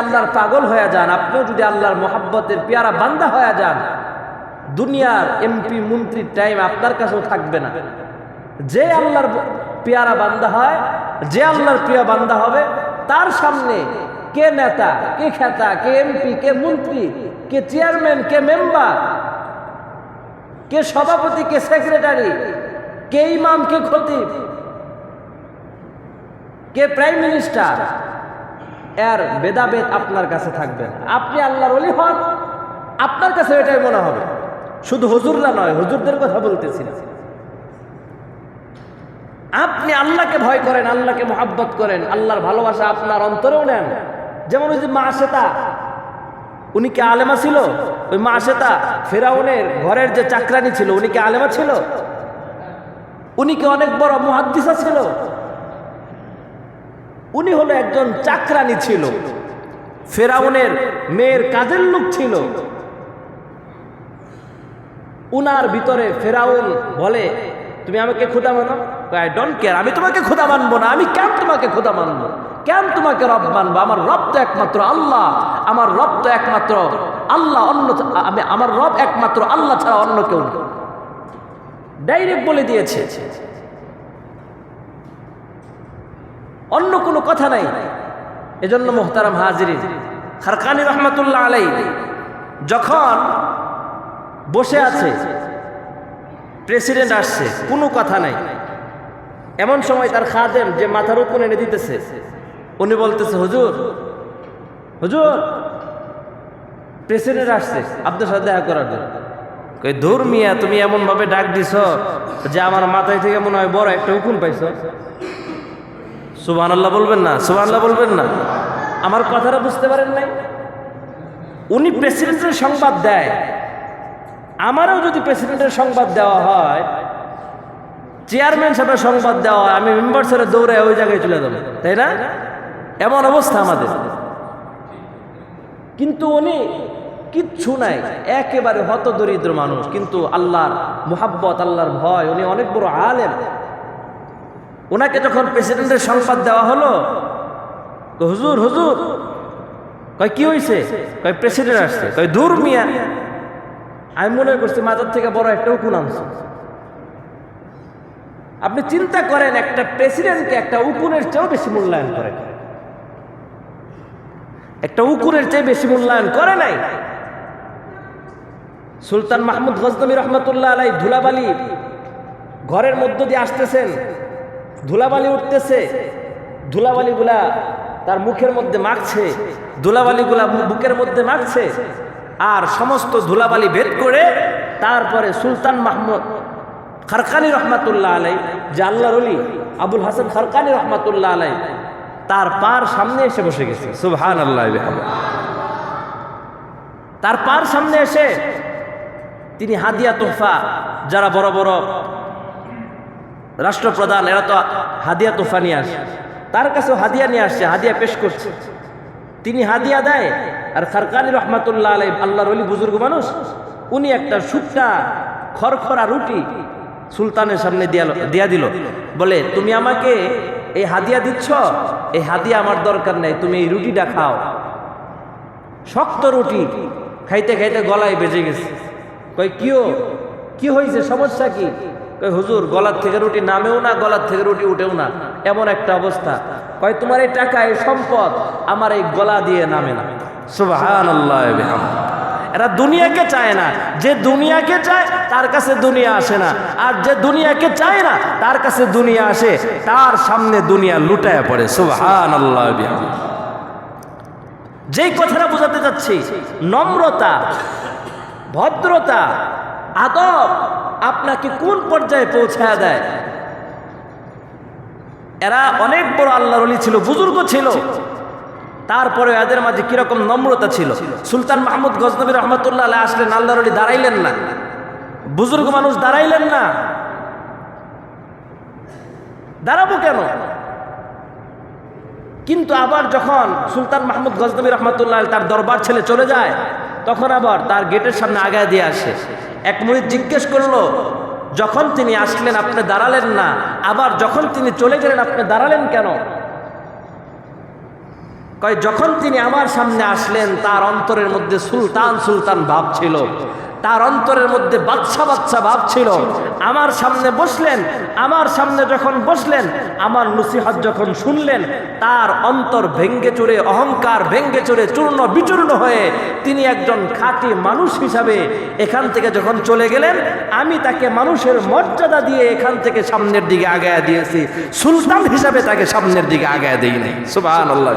আল্লাহর পাগল হয়ে যান, আপনিও যদি আল্লাহর মোহাব্বতের পেয়ারা বান্দা হয়ে যান, দুনিয়ার এমপি, মন্ত্রীর টাইম আপনার কাছেও থাকবে না। যে আল্লাহর পেয়ারা বান্দা হয়, যে আল্লাহর প্রিয় বান্দা হবে, তার সামনে কে নেতা, কে খেতা, কে এমপি, কে মন্ত্রী, কে চেয়ারম্যান কে মেম্বার কে সভাপতি, কে সেক্রেটারি কে ইমাম কে খতিব, কে প্রাইম মিনিস্টার এর ভেদাভেদ আপনার কাছে থাকবে। আপনি আল্লাহর অলি হন, আপনার কাছে এটাই মনে হবে। শুধু হুজুররা নয়, হুজুরদের কথা বলতেছি না। আপনি আল্লাহকে ভয় করেন, আল্লাহকে মহাব্বত করেন, আল্লাহর ভালোবাসা আপনার অন্তরেও নেন। যেমন ওই যে মা শ্বেতা উনি কি আলেমা ছিল? ওই মা শ্বেতা ফেরাউনের ঘরের যে চাকরানি ছিল, উনি কি আলেমা ছিল? উনি কি অনেক বড় মহাদ্দিসা ছিল? উনি হলো একজন চাকরানি ছিল। ফেরাউনের মেয়ের কাজের লোক ছিল। উনার ভিতরে ফেরাউন বলে, তুমি আমাকে ক্ষুদা মানো? আই ডোন্ট কেয়ার আমি তোমাকে ক্ষুদা মানবো না, আমি কেন তোমাকে ক্ষুদা মানবো? কেন তোমাকে রব মানবো? আমার রব তো একমাত্র আল্লাহ, আমার রব তো একমাত্র আল্লাহ, অন্য আমি, আমার রব একমাত্র আল্লাহ ছাড়া অন্য কেউ ডাইরেক্ট বলে দিয়েছে অন্য কোনো কথা নাই। এজন্য মোহতারাম হাজির খারকানি রহমতুল্লাহ আলাই যখন বসে আছে, প্রেসিডেন্ট আসছে, কোনো কথা নাই। এমন সময় তার খাদেম যে মাথার উপর এনে দিতেছে, উনি বলতেছে, হুজুর হুজুর, প্রেসিডেন্ট আসছে, আপনার সাথে দেখা করার জন্য। কই, ধুর মিয়া, তুমি এমন ভাবে ডাক দিছ যে আমার মাথায় থেকে মনে হয় বড় একটা হুকুম পাইছ। সুবাহ আল্লাহ বলবেন না সুবাহ আল্লাহ বলবেন না। আমার কথাটা বুঝতে পারেন নাই? উনি প্রেসিডেন্টের সংবাদ দেয়। আমারও যদি প্রেসিডেন্টের সংবাদ দেওয়া হয়, চেয়ারম্যান সাহেবের সংবাদ দেওয়া হয়, আমি মেম্বার স্যারের দৌড়ে ওই জায়গায় চলে যাব, তাই না? এমন অবস্থা আমাদের। কিন্তু উনি কিচ্ছু নাই, একেবারে হত দরিদ্র মানুষ, কিন্তু আল্লাহর মোহাব্বত, আল্লাহর ভয়, উনি অনেক বড় আলেম। ওনাকে যখন প্রেসিডেন্টের সংবাদ দেওয়া হলো হুজুর হুজুর। কয়, কি হয়েছে কয়, প্রেসিডেন্ট আসছে। কয়, দূর মিয়া। আমি মনে করছি মাথার থেকে বড় একটা উকুন আনছে। আপনি চিন্তা করেন, একটা প্রেসিডেন্টকে একটা উকুনের চেয়েও বেশি মূল্যায়ন করে একটা উকুনের চেয়ে বেশি মূল্যায়ন করে নাই? সুলতান মাহমুদ গজনবী রহমতুল্লাহ আলাই ধুলাবালি ঘরের মধ্য দিয়ে আসতেছেন। ধুলাবালি উঠতেছে। ধুলাবালিগুলা তার মুখের মধ্যে মাখছে। ধুলাবালিগুলা বুকের মধ্যে মাখছে। আর সমস্ত ধুলাবালি বের করে তারপরে সুলতান মাহমুদ খারকানি রহমাতুল্লাহ আলাই, যে আল্লাহর অলি আবুল হাসান খারকানি রহমাতুল্লাহ আলাই, তার পার সামনে এসে বসে গেছে। সুবহান আল্লাহ তার পার সামনে এসে তিনি হাদিয়া তোহফা, যারা বড় বড় রাষ্ট্রপ্রধান, এরা তো হাদিয়া তোফা নিয়ে আসে। তার কাছেও হাদিয়া নিয়ে আসছে, হাদিয়া পেশ করছে। তিনি হাদিয়া দেয়, আর খারকানি রহমাতুল্লাহ আলাই আল্লাহর অলি বুজুর্গ মানুষ, উনি একটা শুকনা, খরখরা রুটি সুলতানের সামনে দিয়া দিল। বলে, তুমি আমাকে এই হাদিয়া দিচ্ছ? এই হাদিয়া আমার দরকার নেই, তুমি এই রুটিটা খাও। শক্ত রুটি, খাইতে খাইতে গলায় বেজে গেছে। কই কিও? কি হয়েছে সমস্যা কি? হুজুর, গলার থেকে রুটি নামেও না, গলার থেকে রুটি উঠেও না। এমন একটা অবস্থা। কয়, তোমার এই টাকা এই সম্পদ আমার এই গলা দিয়ে নামে না। সুবাহান এরা দুনিয়াকে চায় না। যে দুনিয়াকে চায়, তার কাছে দুনিয়া আসে না। আর যে দুনিয়াকে চায় না, তার কাছে দুনিয়া আসে। তার সামনে দুনিয়া লুটায় পড়ে। সুবাহান আল্লাহ যেই কথাটা বোঝাতে যাচ্ছি নম্রতা, ভদ্রতা, আদব আপনাকে কোন পর্যায়ে পৌঁছায় দেয়? এরা অনেক বড় আল্লাহর অলি ছিল, বুজুর্গ ছিল। তারপরে এদের মাঝে কীরকম নম্রতা ছিল? সুলতান মাহমুদ গজনবী রহমতুল্লাহ আসলেন, আল্লাহর অলি দাঁড়াইলেন না। বুজুর্গ মানুষ দাঁড়াইলেন না। দাঁড়াবো কেন? কিন্তু আবার যখন সুলতান মাহমুদ গজনবী রহমতুল্লাহ তার দরবার ছেলে চলে যায় তখন আবার তার গেটের সামনে আগায় দিয়ে আসে। এক মুড়ি জিজ্ঞেস করল, যখন তিনি আসলেন আপনি দাঁড়ালেন না, আবার যখন তিনি চলে গেলেন আপনি দাঁড়ালেন কেন? কয়, যখন তিনি আমার সামনে আসলেন, তার অন্তরের মধ্যে সুলতান সুলতান ভাব ছিল। তার অন্তরের মধ্যে বাচ্চা বাচ্চা ভাব ছিল। আমার সামনে বসলেন, আমার সামনে যখন বসলেন, আমার নসিহত যখন শুনলেন, তার অন্তর ভেঙ্গে চুরে অহংকার ভেঙ্গে চুরে চূর্ণ বিচূর্ণ হয়ে তিনি একজন খাঁটি মানুষ হিসাবে এখান থেকে যখন চলে গেলেন, আমি তাকে মানুষের মর্যাদা দিয়ে এখান থেকে সামনের দিকে আগায় দিয়েছি। সুলতান হিসাবে তাকে সামনের দিকে আগায় দিই নাই সুবাহ আল্লাহ